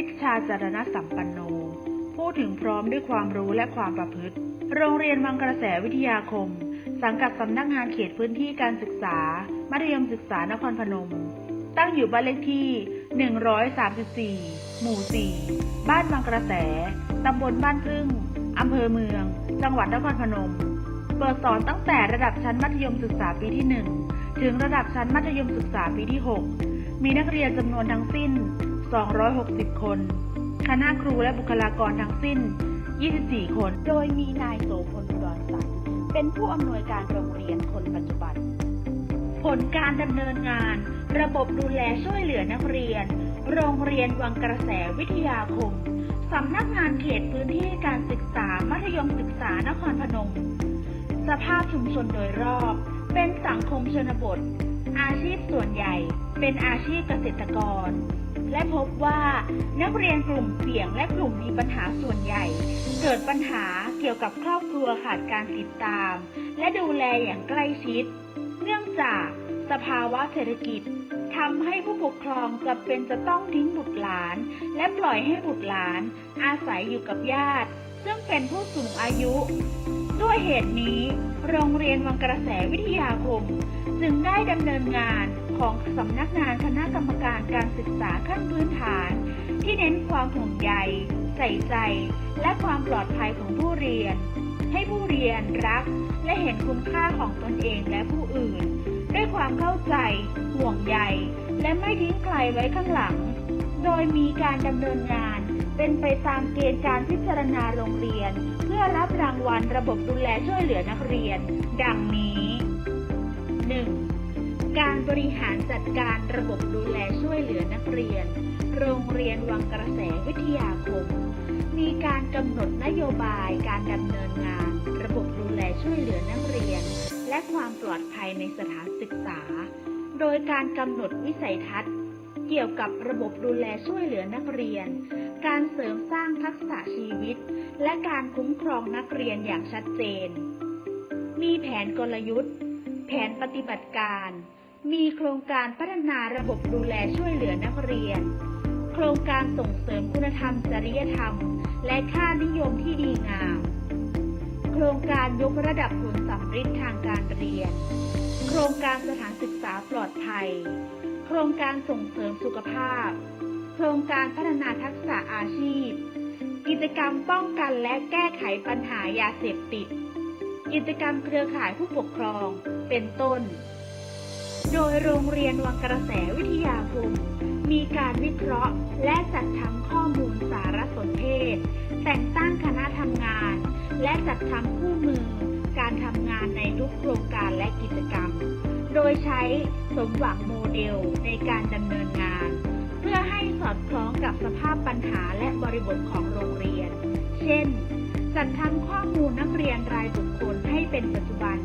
วิชาจารณสัมปันโน พูดถึงพร้อมด้วยความรู้และความประพฤติ โรงเรียนวังกระแสวิทยาคม สังกัดสำนักงานเขตพื้นที่การศึกษา มัธยมศึกษานครพนม ตั้งอยู่บ้านเลขที่ 134 หมู่ 4 บ้านวังกระแส ตำบลบ้านพึ่ง อำเภอเมือง จังหวัดนครพนม เปิดสอนตั้งแต่ระดับชั้นมัธยมศึกษาปีที่ 1 ถึงระดับชั้นมัธยมศึกษาปีที่ 6 มีนักเรียนจำนวนทั้งสิ้น 260 คน คณะครูและบุคลากรทั้งสิ้น 24 คน โดยมีนายโสพลอุดรสันเป็นผู้อำนวยการโรงเรียนคนปัจจุบัน ผลการดำเนินงาน ระบบดูแลช่วยเหลือนักเรียน โรงเรียนวังกระแสวิทยาคมสำนักงานเขตพื้นที่การศึกษามัธยมศึกษานครพนม สภาพชุมชนโดยรอบ เป็นสังคมชนบท อาชีพส่วนใหญ่ เป็นอาชีพเกษตรกร และพบว่านักเรียนกลุ่มเสี่ยงและกลุ่มมีปัญหาส่วนใหญ่ เกิดปัญหาเกี่ยวกับครอบครัวขาดการติดตาม และดูแลอย่างใกล้ชิด เนื่องจากสภาวะเศรษฐกิจทำให้ผู้ปกครองจำเป็นจะต้องทิ้งบุตรหลาน และปล่อยให้บุตรหลาน อาศัยอยู่กับญาติ ซึ่งเป็นผู้สูงอายุ ด้วยเหตุนี้ โรงเรียนวังกระแสวิทยาคม จึงได้ดำเนินงาน ของสำนักงานคณะกรรมการการศึกษาขั้นพื้นฐาน ที่เน้นความห่วงใยใส่ใจ และความปลอดภัยของผู้เรียน ให้ผู้เรียนรัก และเห็นคุณค่าของตนเองและผู้อื่น ด้วยความเข้าใจ ห่วงใยและไม่ทิ้งใครไว้ข้างหลัง โดยมีการดำเนินงานเป็นไปตามเกณฑ์การพิจารณาโรงเรียน เพื่อรับรางวัลระบบดูแลช่วยเหลือนักเรียน ดังนี้ 1. การบริหารจัดการระบบดูแลช่วยเหลือนักเรียน โรงเรียนวังกระแสวิทยาคม มีการกำหนดนโยบายการดำเนินงาน ระบบดูแลช่วยเหลือนักเรียน และความปลอดภัยในสถานศึกษา โดยการกำหนดวิสัยทัศน์ เกี่ยวกับระบบดูแลช่วยเหลือนักเรียน การเสริมสร้างทักษะชีวิต และการคุ้มครองนักเรียนอย่างชัดเจน มีแผนกลยุทธ์ แผนปฏิบัติการ มีโครงการพัฒนาระบบดูแลช่วยเหลือนักเรียน โครงการส่งเสริมคุณธรรมจริยธรรม และค่านิยมที่ดีงาม โครงการยกระดับผลสัมฤทธิ์ทางการเรียน โครงการสถานศึกษาปลอดภัย โครงการส่งเสริมสุขภาพ โครงการพัฒนาทักษะอาชีพ กิจกรรมป้องกันและแก้ไขปัญหายาเสพติด กิจกรรมเครือข่ายผู้ปกครอง เป็นต้น โดยโรงเรียนวังกระแสวิทยาคม มีการวิเคราะห์และจัดทำข้อมูลสารสนเทศ แต่งตั้งคณะทำงาน และจัดทำคู่มือ การทำงานในทุกโครงการและกิจกรรม โดยใช้สมหวังโมเดลในการดำเนินงาน เพื่อให้สอดคล้องกับสภาพปัญหาและบริบทของโรงเรียน เช่น จัดทำข้อมูลนักเรียนรายบุคคลให้เป็นปัจจุบัน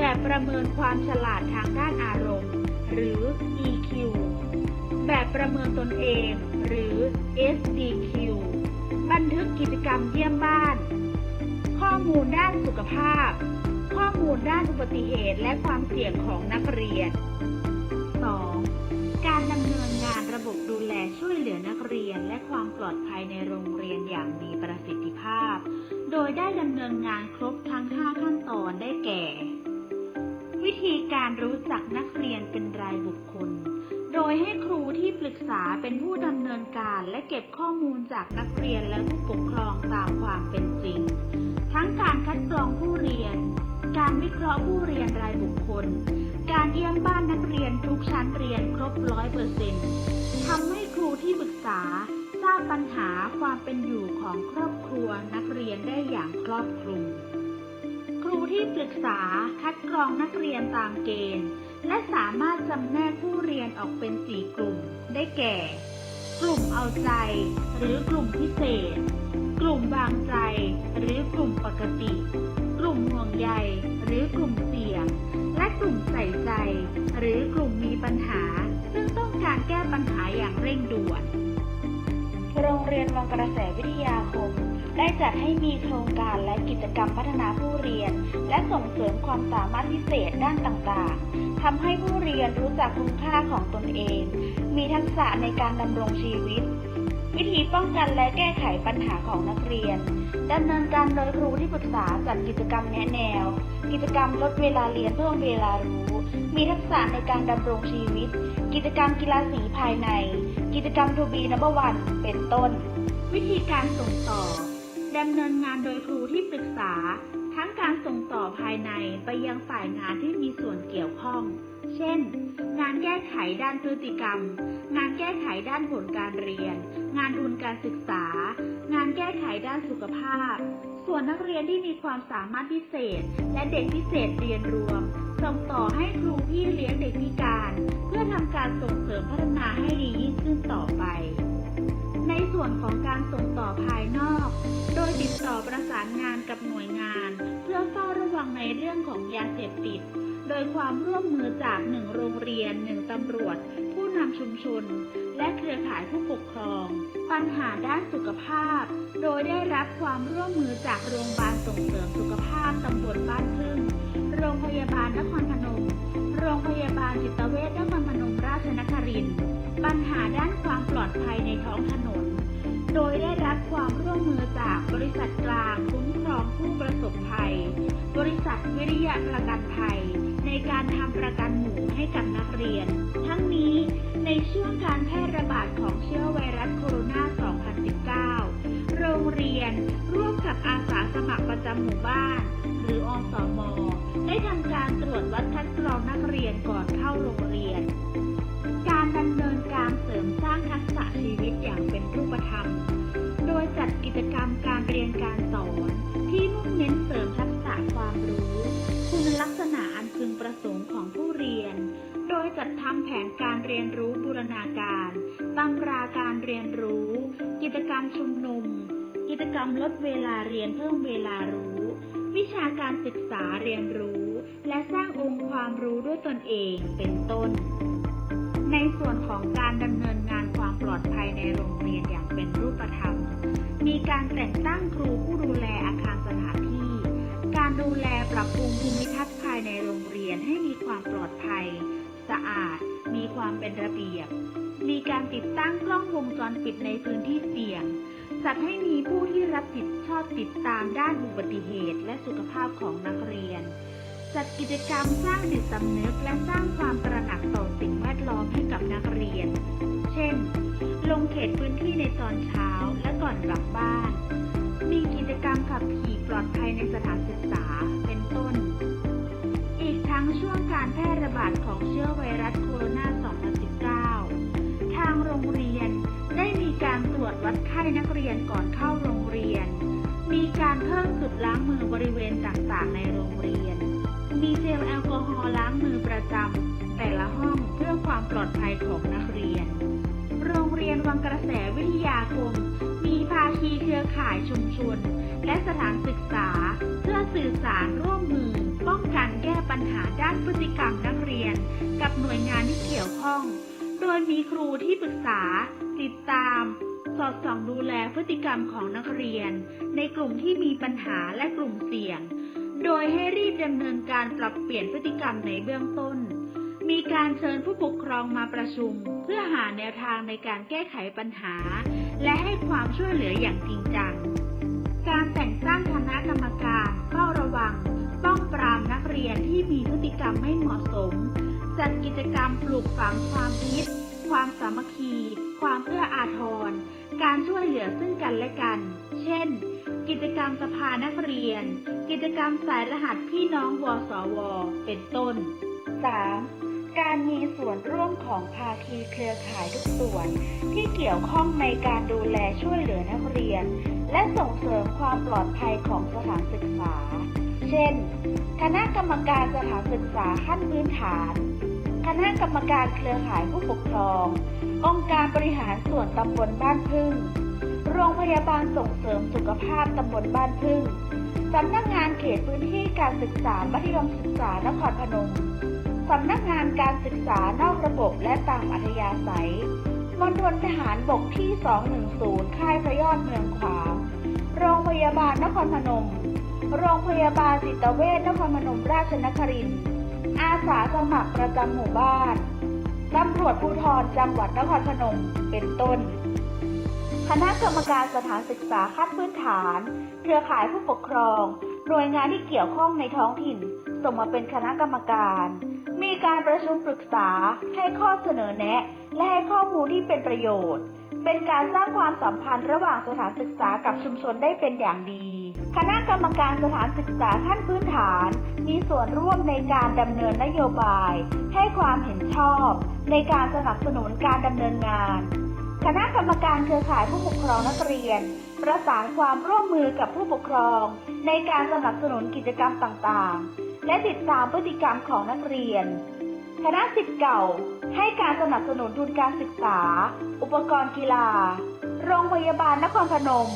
แบบประเมินความฉลาดทางด้านอารมณ์ หรือ EQ แบบประเมินตนเอง หรือ SDQ บันทึกกิจกรรมเยี่ยมบ้าน ข้อมูลด้านสุขภาพ ข้อมูลด้านอุบัติเหตุและความเสี่ยงของนักเรียน 2. การดำเนินงานระบบดูแลช่วยเหลือนักเรียนและความปลอดภัยในโรงเรียนอย่างมีประสิทธิภาพ โดยได้ดำเนินงานครบทั้ง 5 ขั้นตอนได้แก่ ธีการรู้จักนักเรียนเป็นรายบุคคล โดยให้ครูที่ปรึกษาเป็นผู้ดำเนินการและเก็บข้อมูลจากนักเรียนและผู้ปกครองตามความเป็นจริง ทั้งการคัดกรองผู้เรียน การวิเคราะห์ผู้เรียนรายบุคคล การเยี่ยมบ้านนักเรียนทุกชั้นเรียนครบร้อยเปอร์เซ็นต์ทำให้ครูที่ปรึกษาทราบปัญหาความเป็นอยู่ของครอบครัวนักเรียนได้อย่างครอบคลุม รูที่ปรึกษาคัดกรองนักเรียนตามเกณฑ์ และสามารถจำแนกผู้เรียนออกเป็น4กลุ่ม ได้แก่ กลุ่มเอาใจ หรือกลุ่มพิเศษ กลุ่มวางใจ หรือกลุ่มปกติ กลุ่มห่วงใย หรือกลุ่มเสี่ยง และกลุ่มใส่ใจ หรือกลุ่มมีปัญหา ซึ่งต้องการแก้ปัญหาอย่างเร่งด่วน โรงเรียนวังกระแสวิทยาคม ได้จัดให้มีโครงการและกิจกรรมพัฒนาผู้เรียน และส่งเสริมความสามารถพิเศษด้านต่างๆ ทำให้ผู้เรียนรู้จักคุณค่าของตนเอง มีทักษะในการดำรงชีวิต วิธีป้องกันและแก้ไขปัญหาของนักเรียนดำเนินการโดยครูที่ปรึกษาจัดกิจกรรมแนะแนว กิจกรรมลดเวลาเรียนเพิ่มเวลารู้ มีทักษะในการดำรงชีวิต กิจกรรมกีฬาสีภายใน กิจกรรมทูบีนับวัน เป็นต้น วิธีการส่งต่อ ดำเนินงานโดยครูที่ปรึกษา ทั้งการส่งต่อภายในไปยังฝ่ายงานที่มีส่วนเกี่ยวข้อง เช่น งานแก้ไขด้านพฤติกรรม งานแก้ไขด้านผลการเรียน งานทุนการศึกษา งานแก้ไขด้านสุขภาพ ส่วนนักเรียนที่มีความสามารถพิเศษ และเด็กพิเศษเรียนรวม ส่งต่อให้ครูพี่เลี้ยงเด็กพิการ เพื่อทำการส่งเสริมพัฒนาให้ดียิ่งขึ้นต่อไป ในส่วนของการส่งต่อภายนอก โดยติดต่อประสานงานกับหน่วยงาน เพื่อเฝ้าระวังในเรื่องของยาเสพติด โดยความร่วมมือจากหนึ่งโรงเรียนหนึ่งตำรวจ ผู้นำชุมชน และเครือข่ายผู้ปกครอง ปัญหาด้านสุขภาพ โดยได้รับความร่วมมือจากโรงพยาบาลส่งเสริมสุขภาพตำบลบ้านพึ่ง โรงพยาบาลนครพนม โรงพยาบาลจิตเวชนครพนมราชนครินทร์ หาด้านความปลอดภัยในท้องถนน โดยได้รับความร่วมมือจากบริษัทกลางคุ้มครองผู้ประสบภัย บริษัทวิริยะประกันภัย ในการทำประกันหมู่ให้กับนักเรียน ทั้งนี้ในช่วงการแพร่ระบาดของเชื้อไวรัสโคโรนา 2019 โรงเรียนร่วมกับอาสาสมัครประจำหมู่บ้าน หรืออสม ได้ทำการตรวจวัดคัดกรองนักเรียนก่อนเข้าโรงเรียน จัดกิจกรรมการเรียนการสอน ที่มุ่งเน้นเสริมทักษะความรู้ คุณลักษณะอันพึงประสงค์ของผู้เรียน โดยจัดทำแผนการเรียนรู้บูรณาการตำราการเรียนรู้ กิจกรรมชุมนุม กิจกรรมลดเวลาเรียนเพิ่มเวลารู้ วิชาการศึกษาเรียนรู้ และสร้างองค์ความรู้ด้วยตนเองเป็นต้นในส่วนของการดำเนินงานความปลอดภัยในโรงเรียนอย่างเป็นรูปธรรม มีการแต่งตั้งครูผู้ดูแลอาคารสถานที่ การดูแลปรับปรุงภูมิทัศน์ภายในโรงเรียนให้มีความปลอดภัย สะอาด มีความเป็นระเบียบ มีการติดตั้งกล้องวงจรปิดในพื้นที่เสี่ยง จัดให้มีผู้ที่รับผิดชอบติดตามด้านอุบัติเหตุ และสุขภาพของนักเรียน จัดกิจกรรมสร้างจิตสำนึกและสร้างความตระหนักต่อสิ่งแวดล้อมให้กับนักเรียน เช่น ลงเขตพื้นที่ในตอนเช้าและ อนกลับบ้าน มีกิจกรรมขับขี่ปลอดภัยในสถานศึกษา เป็นต้น อีกทั้งช่วงการแพร่ระบาดของเชื้อไวรัสโคโรนา 2019 ทางโรงเรียนได้มีการตรวจวัดไข้นักเรียนก่อนเข้าโรงเรียน มีการเพิ่มจุดล้างมือบริเวณต่างๆ ในโรงเรียน มีเจลแอลกอฮอล์ล้างมือประจำแต่ละห้องเพื่อความปลอดภัยของนักเรียน โรงเรียนวังกระแสวิทยาคมมีภาคีเครือ ข่ายชุมชน และสถานศึกษา เพื่อสื่อสารร่วมมือ ป้องกันแก้ปัญหาด้านพฤติกรรมนักเรียน กับหน่วยงานที่เกี่ยวข้อง โดยมีครูที่ปรึกษา ติดตาม สอดส่องดูแลพฤติกรรมของนักเรียน ในกลุ่มที่มีปัญหาและกลุ่มเสี่ยง โดยให้รีบดำเนินการปรับเปลี่ยนพฤติกรรมในเบื้องต้น มีการเชิญผู้ปกครองมาประชุม เพื่อหาแนวทางในการแก้ไขปัญหา และให้ความช่วยเหลืออย่างจริงจัง การแต่งตั้งคณะกรรมการเฝ้าระวัง ป้องปรามนักเรียนที่มีพฤติกรรมไม่เหมาะสม จัดกิจกรรมปลูกฝังความคิด ความสามัคคี ความเอื้ออาทร การช่วยเหลือซึ่งกันและกัน เช่น กิจกรรมสภานักเรียน กิจกรรมสายรหัสพี่น้องวสว เป็นต้น 3. การมีส่วนร่วมของภาคีเครือข่ายทุกส่วน ที่เกี่ยวข้องในการดูแลช่วยเหลือนักเรียน และส่งเสริมความปลอดภัยของสถานศึกษา เช่น คณะกรรมการสถานศึกษาขั้นพื้นฐาน คณะกรรมการเครือข่ายผู้ปกครอง องค์การบริหารส่วนตำบลบ้านพึ่ง โรงพยาบาลส่งเสริมสุขภาพตำบลบ้านพึ่ง สำนักงานเขตพื้นที่การศึกษามัธยมศึกษานครพนม สำนักงานการศึกษานอกระบบและตามอัธยาศัยมณฑลทหารบกที่ 210 ค่ายพระยอดเมืองขวาง โรงพยาบาลนครพนม โรงพยาบาลจิตเวชนครพนมราชนครินทร์ อาสาสมัครประจำหมู่บ้าน ตำรวจภูธรจังหวัดนครพนม เป็นต้น คณะกรรมการสถานศึกษาขั้นพื้นฐาน เครือข่ายผู้ปกครอง หน่วยงานที่เกี่ยวข้องในท้องถิ่น ส่งมาเป็นคณะกรรมการ การประชุมปรึกษาให้ข้อเสนอแนะ และให้ข้อมูลที่เป็นประโยชน์ เป็นการสร้างความสัมพันธ์ระหว่างสถานศึกษากับชุมชนได้เป็นอย่างดี คณะกรรมการสถานศึกษาขั้นพื้นฐาน มีส่วนร่วมในการดำเนินนโยบาย ให้ความเห็นชอบ ในการสนับสนุนการดำเนินงานคณะกรรมการเครือข่ายผู้ปกครองนักเรียน ประสานความร่วมมือกับผู้ปกครอง ในการสนับสนุนกิจกรรมต่างๆ และติดตามพฤติกรรมของนักเรียน คณะสิทธิ์เก่าให้การสนับสนุนทุนการศึกษา อุปกรณ์กีฬา โรงพยาบาลนครพนม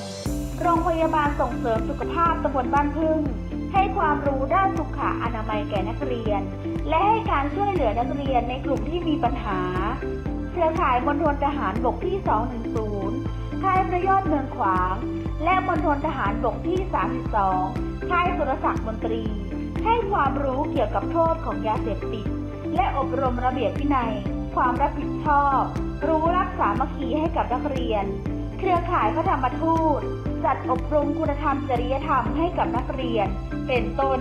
โรงพยาบาลส่งเสริมสุขภาพตำบลบ้านพึ่ง ให้ความรู้ด้านสุขอนามัยแก่นักเรียน และให้การช่วยเหลือนักเรียนในกลุ่มที่มีปัญหา เครือข่ายมณฑลทหารบกที่ 210 ค่ายพระยอดเมืองขวาง และมณฑลทหารบกที่ 32 ค่ายสุรศักดิ์มนตรี ให้ความรู้เกี่ยวกับโทษของยาเสพติด และอบรมระเบียบวินัย ความรับผิดชอบ รู้รักสามัคคีให้กับนักเรียน เครือข่ายพระธรรมทูต จัดอบรมคุณธรรมจริยธรรมให้กับนักเรียน เป็นต้น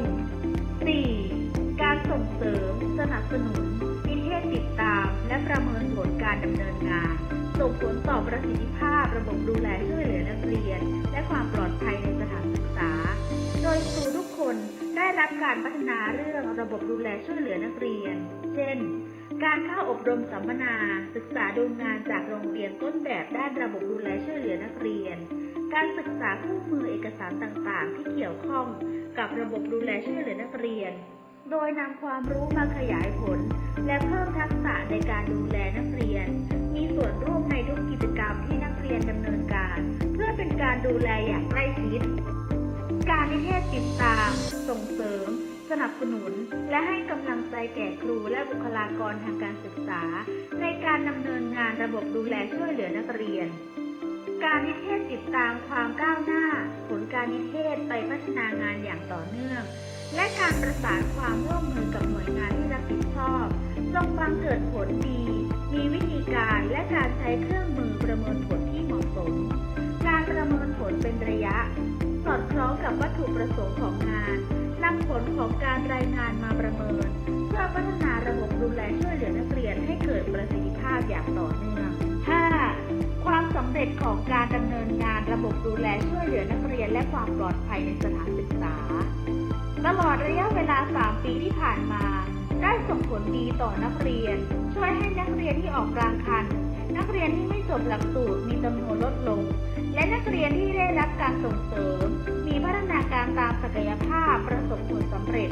4. การส่งเสริม สนับสนุนนิเทศติดตาม และประเมินผลการดำเนินงาน ส่งผลต่อประสิทธิภาพระบบดูแลช่วยเหลือนักเรียน และความปลอด รับการพัฒนาเรื่องระบบดูแลช่วยเหลือนักเรียน เช่น การเข้าอบรมสัมมนา ศึกษาดูงานจากโรงเรียนต้นแบบด้านระบบดูแลช่วยเหลือนักเรียน การศึกษาคู่มือเอกสารต่างๆ ที่เกี่ยวข้องกับระบบดูแลช่วยเหลือนักเรียน โดยนำความรู้มาขยายผล และเพิ่มทักษะในการดูแลนักเรียน มีส่วนร่วมในทุกกิจกรรมที่นักเรียนดำเนินการ เพื่อเป็นการดูแลอย่างใกล้ชิด การนิเทศติดตาม ส่งเสริม สนับสนุน และให้กำลังใจแก่ครูและบุคลากรทางการศึกษา ในการดำเนินงานระบบดูแลช่วยเหลือนักเรียน การนิเทศติดตามความก้าวหน้า ผลการนิเทศไปพัฒนางานอย่างต่อเนื่อง และการประสานความร่วมมือกับหน่วยงานที่รับผิดชอบจงบังเกิดผลดี มีวิธีการและการใช้เครื่องมือประเมินผล ถุประสงค์ของงานนำผลของการรายงานมาประเมิน เพื่อพัฒนาระบบดูแลช่วยเหลือนักเรียนให้เกิดประสิทธิภาพอย่างต่อเนื่อง 5. ความสำเร็จของการดำเนินงานระบบดูแลช่วยเหลือนักเรียนและความปลอดภัยในสถานศึกษา ตลอดระยะเวลา 3 ปีที่ผ่านมา ได้ส่งผลดีต่อนักเรียน ช่วยให้นักเรียนที่ออกกลางคัน นักเรียนที่ไม่จบหลักสูตรมีจำนวนลดลง และนักเรียนที่ได้รับการส่งเสริม มีพัฒนาการตามศักยภาพประสบผลสำเร็จ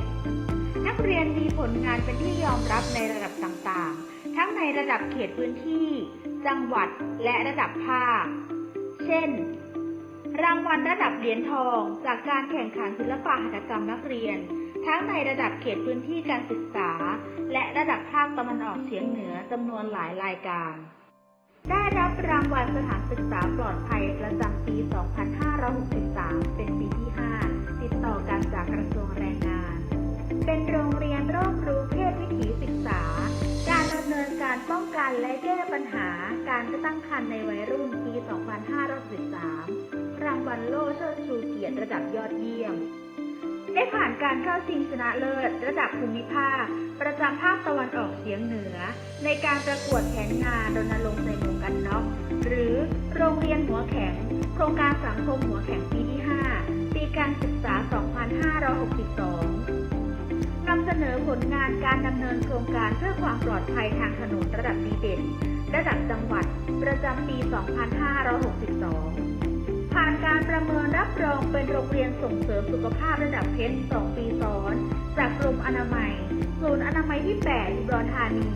นักเรียนมีผลงานเป็นที่ยอมรับในระดับต่างๆ ทั้งในระดับเขตพื้นที่ จังหวัดและระดับภาค เช่น รางวัลระดับเหรียญทองจากการแข่งขันศิลปะหัตถกรรมนักเรียน ทั้งในระดับเขตพื้นที่การศึกษา และระดับภาคตะวันออกเฉียงเหนือจำนวนหลายรายการ ได้รับรางวัลสถานศึกษาปลอดภัยประจำปี 2563 เป็นปีที่ 5 ติดต่อกันจากกระทรวงแรงงาน เป็นโรงเรียนรอบรู้เพศวิถีศึกษา การดำเนินการป้องกันและแก้ปัญหาการตั้งครรภ์ในวัยรุ่นปี 2513รางวัลโล่เชิดชูเกียรติระดับยอดเยี่ยม ได้ผ่านการเข้าชิงชนะเลิศ ระดับภูมิภาค ในการประกวดแผนงานรณรงค์ใส่หมวกกันน็อกหรือโรงเรียนหัวแข็ง โครงการสังคมหัวแข็งปีที่ 5 ปีการศึกษา 2562 นำเสนอผลงานการดำเนินโครงการเพื่อความปลอดภัยทางถนนระดับดีเด่น ระดับจังหวัด ประจำปี 2562 ผ่านการประเมินรับรองเป็นโรงเรียนส่งเสริมสุขภาพระดับเพชร 2 ปีซ้อน จากกรมอนามัย ศูนย์อนามัยที่ 8 อุดรธานี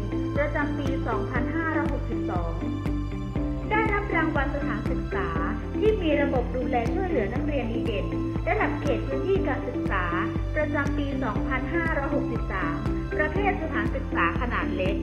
ประจำปี 2562 ได้รับรางวัลสถานศึกษาที่มีระบบดูแลช่วยเหลือนักเรียนดีเด่นระดับเขตพื้นที่การศึกษา ประจำปี 2563 ประเภทสถานศึกษาขนาดเล็ก